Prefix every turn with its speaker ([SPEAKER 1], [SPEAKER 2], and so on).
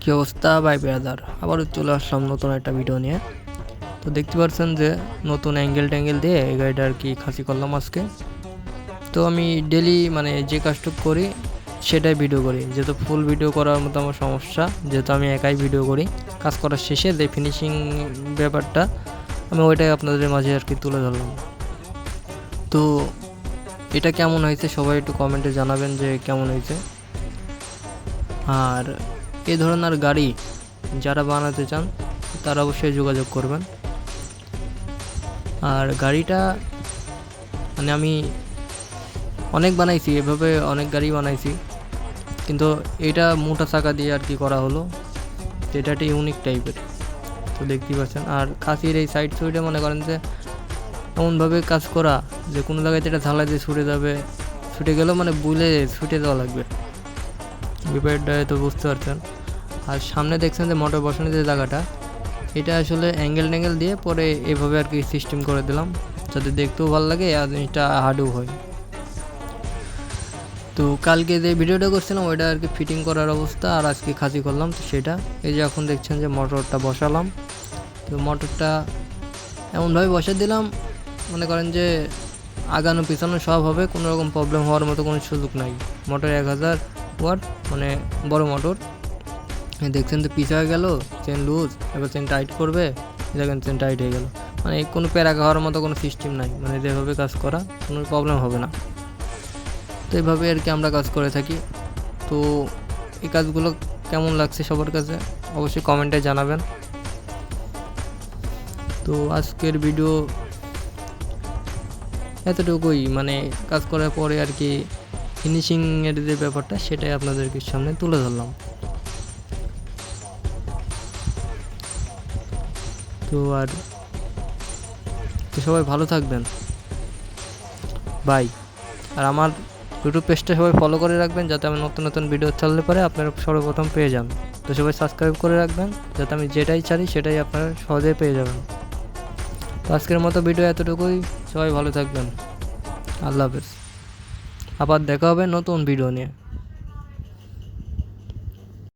[SPEAKER 1] কি অবস্থা? By brother আবারও চলে আসলাম নতুন একটা ভিডিও নিয়ে। তো দেখতে পাচ্ছেন যে, নতুন অ্যাঙ্গেল ট্যাঙ্গেল দিয়ে এই গাড়িটা আর কি খাসি করলাম আজকে। তো আমি ডেলি মানে যে কাজটুক করি, সেটাই ভিডিও করি। যেহেতু ফুল ভিডিও করার মতো আমার সমস্যা, যেহেতু আমি একাই ভিডিও করি, কাজ করার শেষে যে ফিনিশিং ব্যাপারটা, আমি ওইটাই আপনাদের মাঝে আর কি তুলে ধরলাম। তো এটা কেমন হয়েছে সবাই একটু কমেন্টে জানাবেন যে কেমন হয়েছে। আর এই ধরনের গাড়ি যারা বানাতে চান, তারা অবশ্যই যোগাযোগ করবেন। আর গাড়িটা মানে আমি অনেক বানাইছি, এভাবে অনেক গাড়ি বানাইছি। কিন্তু এটা মোটা চাকা দিয়ে আর কি করা হলো। এটা একটা ইউনিক টাইপের তো দেখতেই পাচ্ছেন। আর খাসির এই সাইড সুইডে মনে করেন যে, এমনভাবে কাজ করা যে কোনো জায়গায় এটা ঝালাই দিয়ে ছুটে যাবে, ছুটে গেলেও মানে বুলে ছুটে যাওয়া লাগবে। ব্যাপারটা তো বুঝতে পারছেন। আর সামনে দেখছেন যে মোটর বসানোর যে জায়গাটা, এটা আসলে অ্যাঙ্গেল ট্যাঙ্গেল দিয়ে পরে এভাবে আর কি সিস্টেম করে দিলাম, যাতে দেখতেও ভালো লাগে আর জিনিসটা হার্ডও হয়। তো কালকে যে ভিডিওটা করছিলাম, ওইটা আর কি ফিটিং করার অবস্থা আর আজকে খাসি করলাম, তো সেটা। এই যে এখন দেখছেন যে মোটরটা বসালাম, তো মোটরটা এমনভাবে বসে দিলাম, মনে করেন যে আগানো পিছানো সব হবে, কোনো রকম প্রবলেম হওয়ার মতো কোনো সুযোগ নাই। মোটর এক হাজার ওয়াট মানে বড় মোটর। দেখছেন তো পিছিয়ে গেল চেন লুজ এবার চেন টাইট করবে দেখেন চেন টাইট হয়ে গেল। মানে কোনো প্যারা খাওয়ার মতো কোনো সিস্টেম নাই মানে যেভাবে কাজ করা কোনো প্রবলেম হবে না। তো এইভাবে আর কি আমরা কাজ করে থাকি। তো এই কাজগুলো কেমন লাগছে সবার কাছে অবশ্যই কমেন্টে জানাবেন। তো আজকের ভিডিও এতটুকুই মানে কাজ করার পরে আর কি ফিনিশিংয়ের যে ব্যাপারটা, সেটাই আপনাদেরকে সামনে তুলে ধরলাম। তো আর তো সবাই ভালো থাকবেন। বাই আর আমার ইউটিউব পেজটা সবাই ফলো করে রাখবেন যাতে আমি নতুন নতুন ভিডিও ছাড়লে পরে, আপনারা সর্বপ্রথম পেয়ে যান। তো সবাই সাবস্ক্রাইব করে রাখবেন যাতে আমি যেটাই ছাড়ি সেটাই আপনারা সহজেই পেয়ে যাবেন। তো আজকের মতো ভিডিও এতটুকুই। সবাই ভালো থাকবেন। আল্লাহ হাফেজ। আবার দেখা হবে নতুন ভিডিও নিয়ে।